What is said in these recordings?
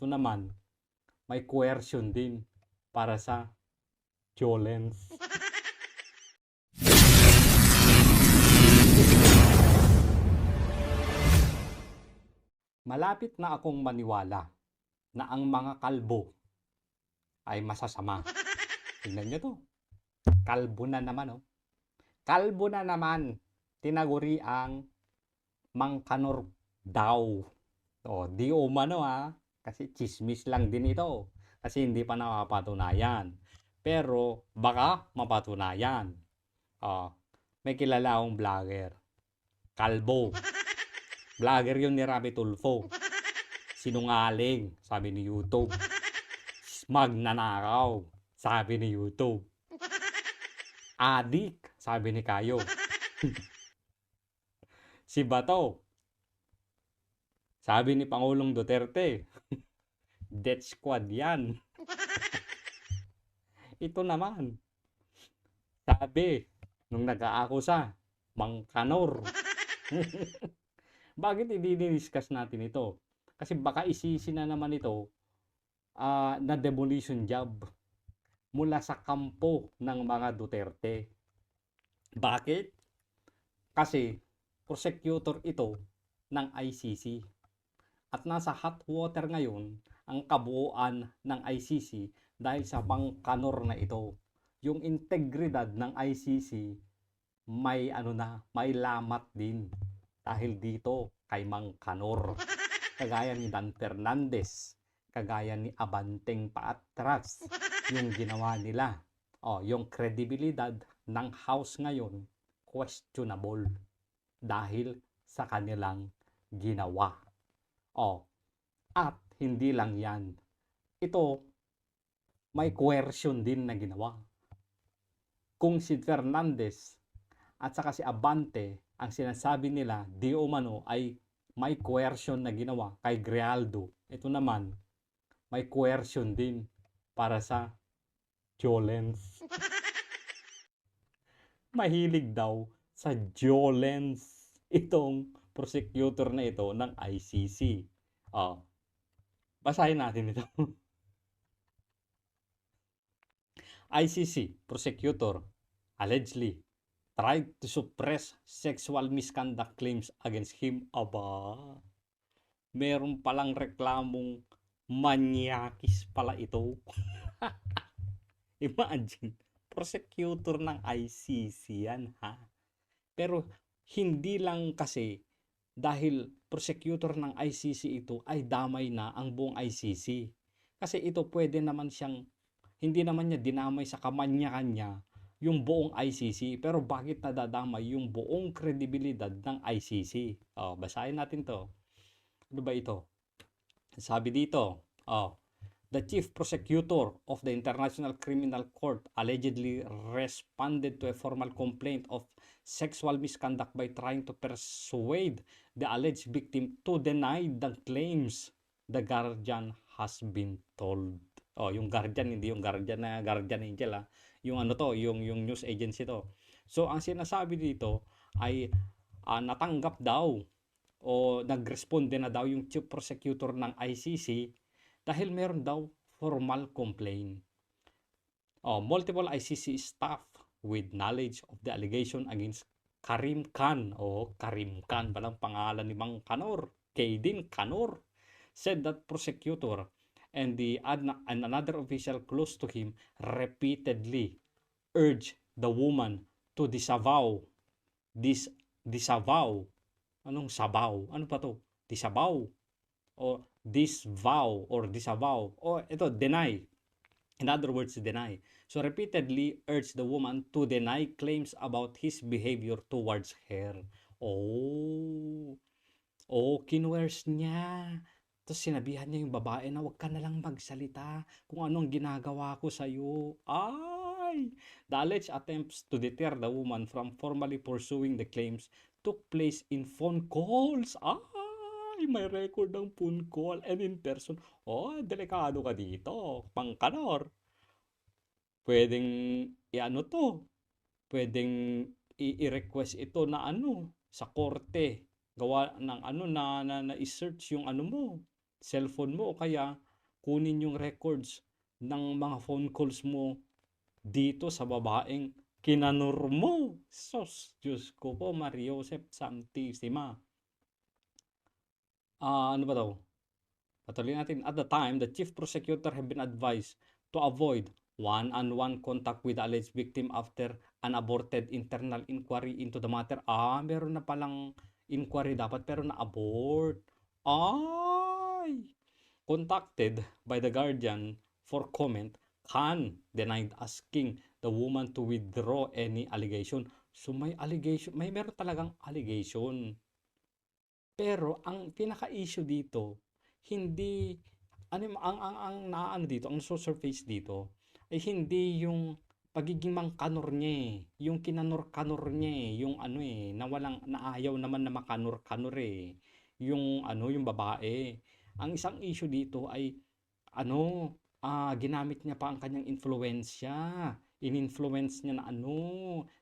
ito naman, may coercion din para sa violence. Malapit na akong maniwala na ang mga kalbo ay masasama. Tingnan nyo to. Kalbo na naman, oh. Kalbo na naman. Tinaguri ang mangkanor daw. O, di umano ha. Kasi chismis lang din ito. Kasi hindi pa napapatunayan. Pero baka mapatunayan. O, may kilala akong vlogger. Kalbo. Vlogger yun ni Rabi Tulfo. Sinungaling, sabi ni YouTube. Magnanakaw, sabi ni YouTube. Adik, sabi ni Kayo. si Bato, sabi ni Pangulong Duterte, death squad yan. Ito naman, sabi, nung nag-aakusa, Mangkanor. Bakit hindi discuss natin ito? Kasi baka isisi na naman ito ah, na demolition job mula sa kampo ng mga Duterte. Bakit? Kasi prosecutor ito ng ICC. At nasa hot water ngayon ang kabuuan ng ICC dahil sa pangkanor na ito. Yung integridad ng ICC may ano na, may lamat din dahil dito kay Mang Kanor. Kagaya ni Dan Fernandez, kagaya ni Abanteng Paatras, yung ginawa nila. Oh, yung kredibilidad ng house ngayon questionable dahil sa kanilang ginawa. Oh, at hindi lang 'yan. Ito may coercion din na ginawa. Kung si Fernandez at saka si Abante ang sinasabi nila di umano ay may coercion na ginawa kay Grialdo. Ito naman, may coercion din para sa violence. Mahilig daw sa violence itong prosecutor na ito ng ICC. Oh. Basahin natin ito. ICC prosecutor allegedly tried to suppress sexual misconduct claims against him. Aba, meron palang reklamong manyakis pala ito. Imagine, prosecutor ng ICC yan ha. Pero hindi lang kasi dahil prosecutor ng ICC ito ay damay na ang buong ICC. Kasi ito pwede naman siyang, hindi naman niya dinamay sa kamanya-kanya yung buong ICC. Pero bakit nadadamay yung buong kredibilidad ng ICC? Oh, basahin natin to. Ano ba ito? Sabi dito, oh, the chief prosecutor of the International Criminal Court allegedly responded to a formal complaint of sexual misconduct by trying to persuade the alleged victim to deny the claims the guardian has been told. Oh, yung guardian, hindi yung guardian na guardian angel ah. Yung ano to, yung, yung news agency to. So, ang sinasabi dito ay ah, natanggap daw o nagresponde na daw yung chief prosecutor ng ICC dahil meron daw formal complaint. Oh, multiple ICC staff with knowledge of the allegation against Karim Khan. O Karim Khan palang pangalan ni Mang Kanor, Kaydin Kanor, said that prosecutor and the and another official close to him repeatedly urged the woman to disavow dis disavow. Anong sabaw? Ano pa to? Disavow o disvow or disavow o ito deny. In other words deny. So repeatedly urged the woman to deny claims about his behavior towards her. Oh. Oh kinwers niya. Tapos sinabihan niya yung babae na wag ka na lang magsalita. Kung anong ginagawa ko sa iyo ay! The alleged attempts to deter the woman from formally pursuing the claims took place in phone calls. Ay may record ng phone call and in person. Oh delikado ka dito. Pangkanor pwedeng i-ano to? Pwedeng i-request ito na ano? Sa korte. Gawa ng ano na na, na i-search yung ano mo? Cellphone mo o kaya kunin yung records ng mga phone calls mo dito sa babaeng kinanur mo. Sos, Diyos ko po, Maria Joseph Santissima. Ah, ano ba daw? Patuloy natin. At the time, the chief prosecutor had been advised to avoid one-on-one contact with the alleged victim after an aborted internal inquiry into the matter. Ah, meron na palang inquiry dapat pero na-abort. Ay! Contacted by the guardian for comment, Khan denied asking the woman to withdraw any allegation. So may allegation, may meron talagang allegation. Pero ang pinaka-issue dito, hindi ano ang ang ang naano dito, ang surface dito ay hindi yung pagiging mangkanor niya eh. Yung kinanor-kanor niya eh. Yung ano eh, na walang naayaw naman na makanor-kanor eh. Yung ano, yung babae. Ang isang issue dito ay ano, ah, ginamit niya pa ang kanyang influensya. In-influence niya na ano,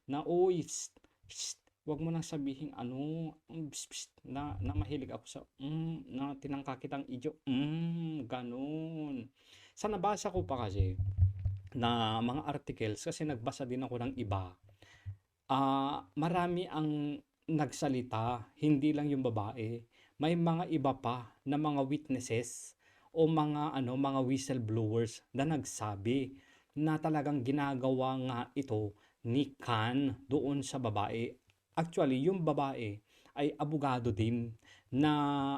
na psst, wag mo nang sabihin ano, mm, psst, na, na mahilig ako sa, mm, na tinangka kitang idyo, mm, ganun. Sa nabasa ko pa kasi, na mga articles, kasi nagbasa din ako ng iba, ah, marami ang nagsalita, hindi lang yung babae. May mga iba pa na mga witnesses o mga ano, mga whistleblowers na nagsabi na talagang ginagawa nga ito ni Khan doon sa babae. Actually, yung babae ay abogado din na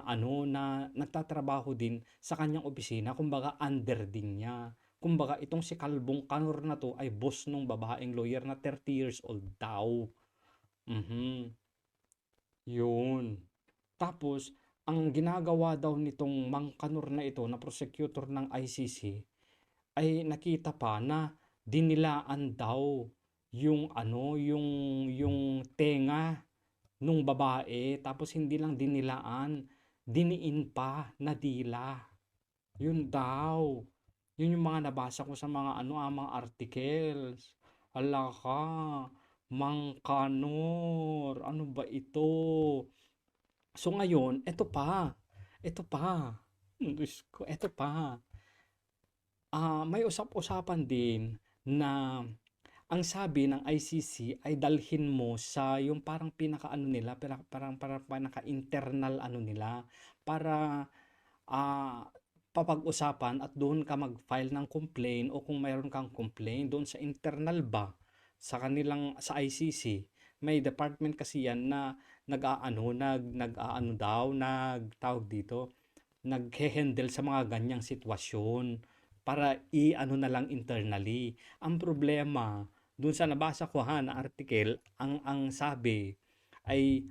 ano na nagtatrabaho din sa kanyang opisina, kumbaga under din niya. Kumbaga itong si Kalbong Kanor na to ay boss nung babaeng lawyer na 30 years old daw. Mhm. Yun. Tapos, ang ginagawa daw nitong Mang Kanor na ito na prosecutor ng ICC ay nakita pa na dinilaan daw yung ano, yung yung tenga nung babae tapos hindi lang dinilaan, diniin pa na dila. Yun daw. Yun yung mga nabasa ko sa mga ano, ah, mga articles. Hala ka, Mang Kanor, ano ba ito? So ngayon, eto pa. Eto pa. Ko, eto pa. Ah, may usap-usapan din na ang sabi ng ICC ay dalhin mo sa yung parang pinaka-ano nila, parang parang, parang pinaka-internal ano nila para ah, papag-usapan at doon ka mag-file ng complaint o kung mayroon kang complaint doon sa internal ba sa kanilang sa ICC may department kasi yan na nag-aano nag nag-aano daw nagtawag dito naghe-handle sa mga ganyang sitwasyon para i-ano na lang internally. Ang problema doon sa nabasa ko ha na article ang ang sabi ay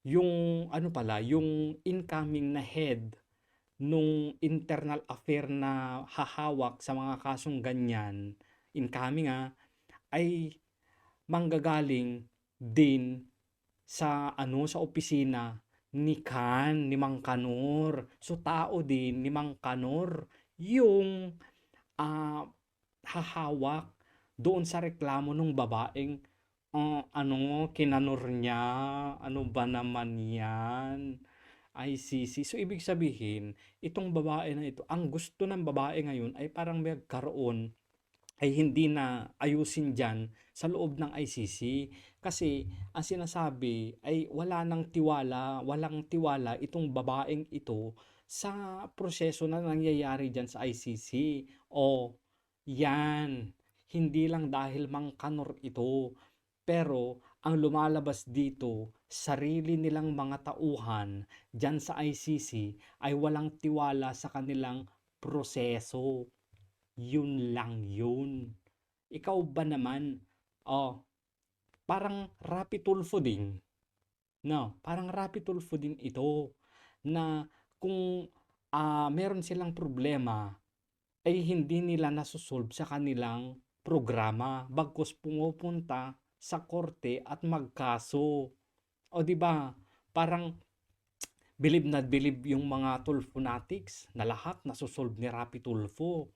yung ano pala yung incoming na head nung internal affair na hahawak sa mga kasong ganyan incoming ah ay manggagaling din sa ano sa opisina ni Khan, ni Mang Kanor. So tao din ni Mang Kanor yung ah, hahawak doon sa reklamo ng babaeng ah, ano kinanor niya. Ano ba naman 'yan? ICC. So ibig sabihin, itong babae na ito, ang gusto ng babae ngayon ay parang magkaroon ay hindi na ayusin dyan sa loob ng ICC. Kasi ang sinasabi ay wala nang tiwala, walang tiwala itong babaeng ito sa proseso na nangyayari dyan sa ICC. O yan, hindi lang dahil mangkanor ito, pero ang lumalabas dito, sarili nilang mga tauhan dyan sa ICC ay walang tiwala sa kanilang proseso. Yun lang yun. Ikaw ba naman, oh, parang Rapi Tulfo din. No, parang Rapi Tulfo din ito na kung ah, meron silang problema ay hindi nila nasusolve sa kanilang programa bagkus pumupunta sa korte at magkaso. O di ba? Parang bilib na bilib yung mga Tulfonatics na lahat nasusolve ni Rapi Tulfo.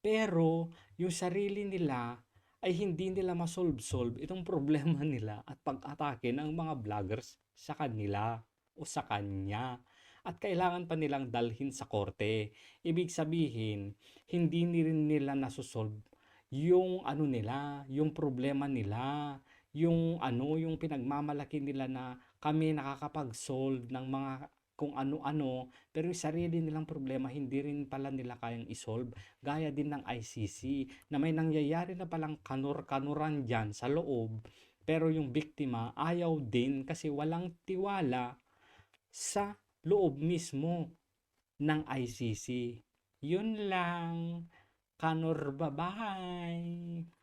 Pero yung sarili nila ay hindi nila masolve-solve itong problema nila at pag-atake ng mga vloggers sa kanila o sa kanya. at kailangan pa nilang dalhin sa korte. Ibig sabihin, hindi rin nila nasosolve yung ano nila, yung problema nila, yung ano, yung pinagmamalaki nila na kami nakakapag-solve ng mga kung ano-ano, pero yung sarili nilang problema hindi rin pala nila kayang isolve. Gaya din ng ICC na may nangyayari na palang kanur-kanuran dyan sa loob, pero yung biktima ayaw din kasi walang tiwala sa loob mismo ng ICC. Yun lang. Kanor, bye-bye!